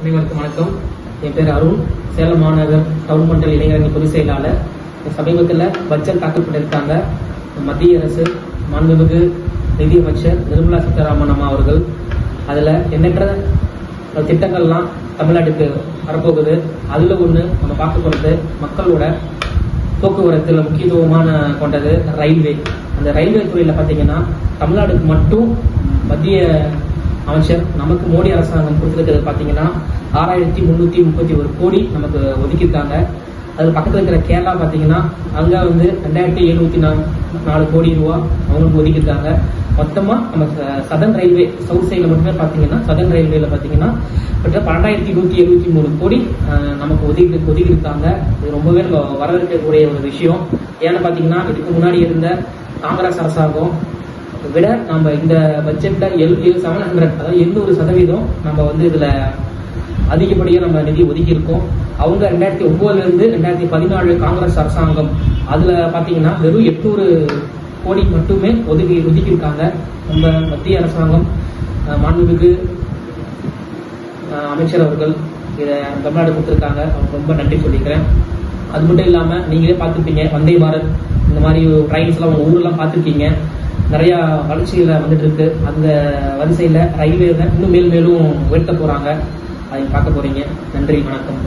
அனைவருக்கும் வணக்கம். என் பேர் அருண். சேலம் மாநகர் டவுன் மண்டல் இளைஞரணி பொதுச் செயலாளர். சமீபத்தில் பட்ஜெட் தாக்கல் பண்ணியிருக்காங்க. மத்திய அரசு மாண்புமிகு நிதியமைச்சர் நிர்மலா சீதாராமன் அம்மா அவர்கள். அதில் எண்ணற்ற திட்டங்கள்லாம் தமிழ்நாட்டுக்கு வரப்போகுது. அதில் ஒன்று நம்ம பார்க்க போகிறது மக்களோட போக்குவரத்தில் முக்கியத்துவமான கொண்டது ரயில்வே. அந்த ரயில்வே துறையில் பார்த்தீங்கன்னா தமிழ்நாடுக்கு மட்டும் மத்திய அமைச்சர் நமக்கு மோடி அரசாங்கம் கொடுத்துருக்கிறது பார்த்தீங்கன்னா ஆறாயிரத்தி முந்நூற்றி முப்பத்தி ஒரு கோடி நமக்கு ஒதுக்கியிருக்காங்க. அது பக்கத்தில் இருக்கிற கேரளா பார்த்தீங்கன்னா அங்கே வந்து ரெண்டாயிரத்தி எழுநூற்றி நாலு நாலு கோடி ரூபா அவங்களுக்கு ஒதுக்கியிருக்காங்க. மொத்தமாக நம்ம சதன் ரயில்வே சவுத் சைடில் மட்டுமே பார்த்தீங்கன்னா சதன் ரயில்வேல பார்த்தீங்கன்னா கிட்ட பன்னெண்டாயிரத்தி நூற்றி எழுபத்தி மூணு கோடி நமக்கு ஒதுக்கி ஒதுக்கியிருக்காங்க. இது ரொம்பவே நம்ம வரவேற்கக்கூடிய ஒரு விஷயம். ஏன்னு பார்த்தீங்கன்னா இதுக்கு முன்னாடி இருந்த காங்கிரஸ் அரசாங்கம் விட நம்ம இந்த பட்ஜெட்ல எல் செவன் ஹண்ட்ரட் அதாவது எண்ணூறு சதவீதம் நம்ம வந்து இதுல அதிகப்படியாக நம்ம நிதி ஒதுக்கி இருக்கோம் அவங்க ரெண்டாயிரத்தி ஒன்பதுல இருந்து ரெண்டாயிரத்தி பதினாலு காங்கிரஸ் அரசாங்கம் அதுல பாத்தீங்கன்னா வெறும் எட்நூறு கோடி மட்டுமே ஒதுக்கி ஒதுக்கியிருக்காங்க. நம்ம மத்திய அரசாங்கம் மாண்புமிகு அமைச்சர் அவர்கள் இதை தமிழ்நாடு கொடுத்துருக்காங்க. அவங்க ரொம்ப நன்றி சொல்லிக்கிறேன். அது மட்டும் இல்லாமல் நீங்களே பார்த்துருப்பீங்க வந்தே பாரத் இந்த மாதிரி ட்ரெயின்ஸ்லாம் உங்கள் ஊர்லாம் பார்த்துருக்கீங்க. நிறைய வளர்ச்சிகளை வந்துட்டு இருக்கு அந்த வரிசையில் ரயில்வே இன்னும் மேலும் மேலும் உயர்த்த போறாங்க. அதை பார்க்க போறீங்க. நன்றி வணக்கம்.